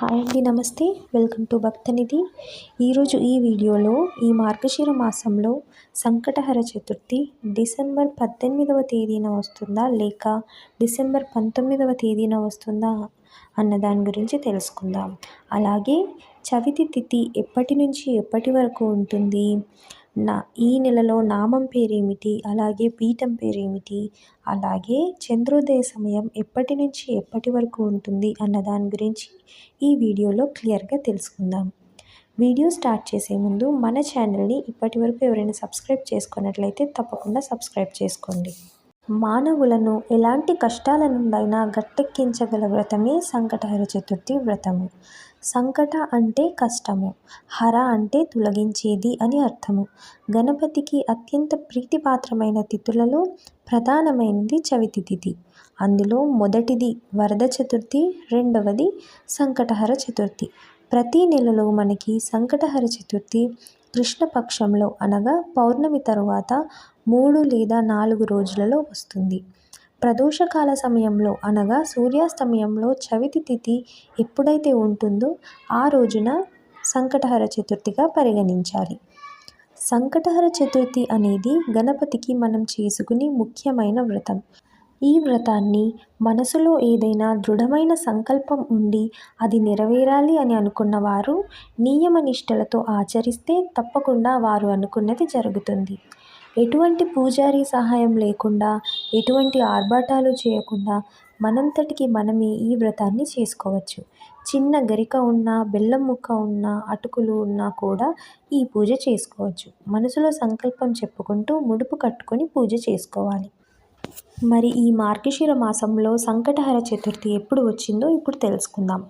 Hi అండి నమస్తే. Welcome to భక్తనిధి ఈరోజు ఈ వీడియోలో ఈ మార్గశిర మాసంలో సంకటహర చతుర్థి డిసెంబర్ పద్దెనిమిదవ తేదీన వస్తుందా లేక డిసెంబర్ పంతొమ్మిదవ తేదీన వస్తుందా అన్న దాని గురించి తెలుసుకుందాం. అలాగే చవితి తిథి ఎప్పటి నుంచి ఎప్పటి వరకు ఉంటుంది నా ఈ నెలలో నామం పేరేమిటి? అలాగే పీఠం పేరేమిటి? అలాగే చంద్రోదయ సమయం ఎప్పటి నుంచి ఎప్పటి వరకు ఉంటుంది అన్న దాని గురించి ఈ వీడియోలో క్లియర్గా తెలుసుకుందాం. వీడియో స్టార్ట్ చేసే ముందు మన ఛానల్ని ఇప్పటి వరకు ఎవరైనా సబ్స్క్రైబ్ చేసుకున్నట్లయితే తప్పకుండా సబ్స్క్రైబ్ చేసుకోండి. మానవులను ఎలాంటి కష్టాల నుండైనా గట్టెక్కించగల వ్రతమే సంకటహర చతుర్థి వ్రతము. సంకట అంటే కష్టము హర అంటే తొలగించేది అని అర్థము. గణపతికి అత్యంత ప్రీతిపాత్రమైన తిథులలో ప్రధానమైనది చవితి తిథి. అందులో మొదటిది వరద చతుర్థి రెండవది సంకటహర చతుర్థి. ప్రతి నెలలో మనకి సంకటహర చతుర్థి కృష్ణపక్షంలో అనగా పౌర్ణమి తరువాత మూడు లేదా నాలుగు రోజులలో వస్తుంది. ప్రదోషకాల సమయంలో అనగా సూర్యాస్తమయంలో చవితి తిథి ఎప్పుడైతే ఉంటుందో ఆ రోజున సంకటహర చతుర్థిగా పరిగణించాలి. సంకటహర చతుర్థి అనేది గణపతికి మనం చేసుకునే ముఖ్యమైన వ్రతం. ఈ వ్రతాన్ని మనసులో ఏదైనా దృఢమైన సంకల్పం ఉండి అది నెరవేరాలి అని అనుకున్న వారు నియమ నిష్టలతో ఆచరిస్తే తప్పకుండా వారు అనుకున్నది జరుగుతుంది. ఎటువంటి పూజారి సహాయం లేకుండా ఎటువంటి ఆర్భాటాలు చేయకుండా మనంతటికి మనమే ఈ వ్రతాన్ని చేసుకోవచ్చు. చిన్న గరిక ఉన్నా బెల్లం ముక్క ఉన్నా అటుకులు ఉన్నా కూడా ఈ పూజ చేసుకోవచ్చు. మనసులో సంకల్పం చెప్పుకుంటూ ముడుపు కట్టుకొని పూజ చేసుకోవాలి. మరి ఈ మార్గశిర మాసంలో సంకటహర చతుర్థి ఎప్పుడు వచ్చిందో ఇప్పుడు తెలుసుకుందాం.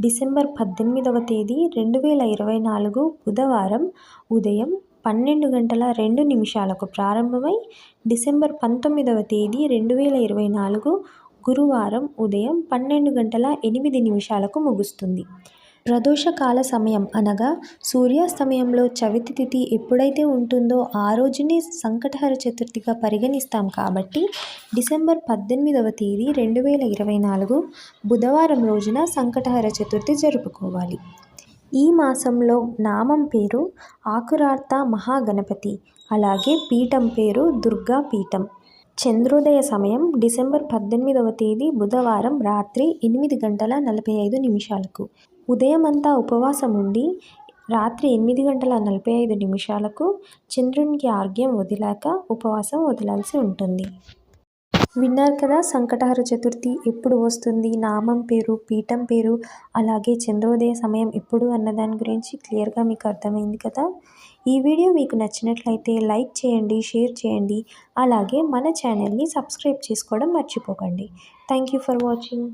డిసెంబర్ పద్దెనిమిదవ తేదీ రెండు వేల ఇరవై నాలుగు బుధవారం ఉదయం పన్నెండు గంటల రెండు నిమిషాలకు ప్రారంభమై డిసెంబర్ పంతొమ్మిదవ తేదీ రెండు వేల ఇరవై నాలుగు గురువారం ఉదయం పన్నెండు గంటల ఎనిమిది నిమిషాలకు ముగుస్తుంది. ప్రదోషకాల సమయం అనగా సూర్యాస్తమయంలో చవితి తిథి ఎప్పుడైతే ఉంటుందో ఆ రోజునే సంకటహర చతుర్థిగా పరిగణిస్తాం కాబట్టి డిసెంబర్ పద్దెనిమిదవ తేదీ రెండు వేల ఇరవై నాలుగు బుధవారం రోజున సంకటహర చతుర్థి జరుపుకోవాలి. ఈ మాసంలో నామం పేరు ఆకురార్త మహాగణపతి అలాగే పీఠం పేరు దుర్గా పీఠం. చంద్రోదయ సమయం డిసెంబర్ పద్దెనిమిదవ తేదీ బుధవారం రాత్రి ఎనిమిది గంటల నలభై ఐదు నిమిషాలకు. ఉదయమంతా ఉపవాసం ఉండి రాత్రి ఎనిమిది గంటల నలభై ఐదు నిమిషాలకు చంద్రునికి ఆర్ఘ్యం వదిలాక ఉపవాసం వదలాల్సి ఉంటుంది. విన్నారు కదా సంకటహర చతుర్థి ఎప్పుడు వస్తుంది? నామం పేరు పీఠం పేరు అలాగే చంద్రోదయ సమయం ఎప్పుడు అన్న దాని గురించి క్లియర్గా మీకు అర్థమైంది కదా? ఈ వీడియో మీకు నచ్చినట్లయితే లైక్ చేయండి షేర్ చేయండి అలాగే మన ఛానల్ని సబ్స్క్రైబ్ చేసుకోవడం మర్చిపోకండి. Thank you for watching.